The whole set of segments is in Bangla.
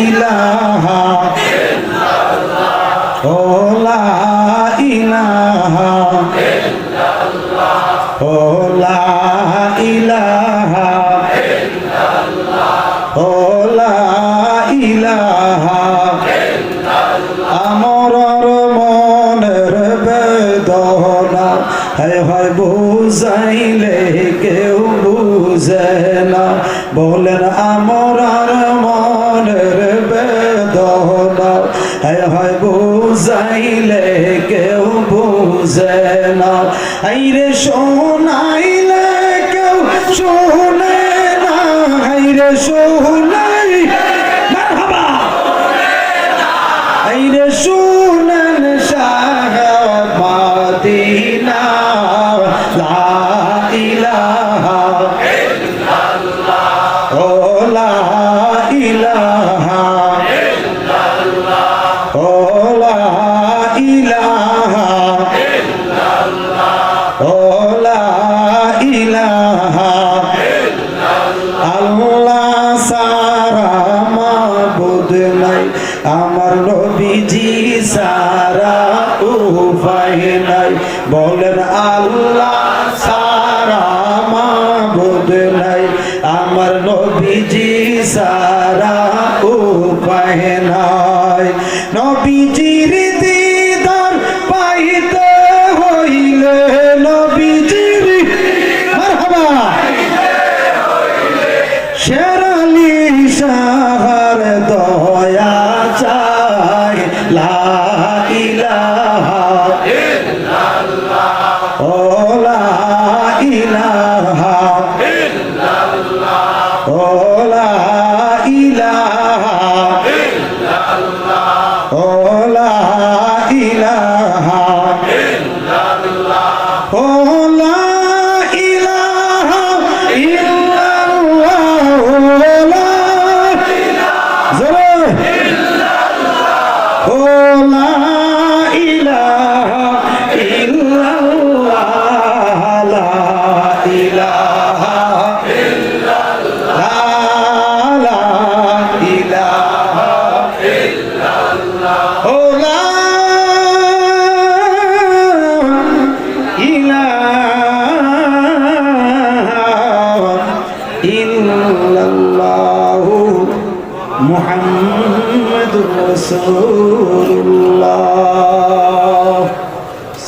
ইলাহা ইলাহা ইলাহা লা ইলাহা হয় বুঝাইলে কেউ বুঝে না। বলেন আমার বুঝাইলে কেউ বুঝে না আইরে শোনাইলে কেউ শোনে না আইরে শোনাই আইরে শুনেন নবীজি সারা উপায় নাই। বলেন লা ইল্লাল্লাহু মুহাম্মাদুর রাসূলুল্লাহ।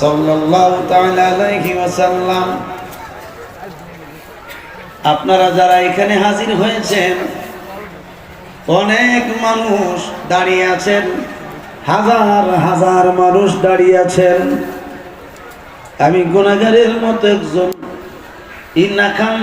সাল্লাল্লাহু তাআলা আলাইহি ওয়াসাল্লাম। আপনারা যারা এখানে হাজির হয়েছেন, অনেক মানুষ দাঁড়িয়ে আছেন, হাজার হাজার মানুষ দাঁড়িয়ে আছেন। আমি গুণাগারের মতো একজন ইন্না খান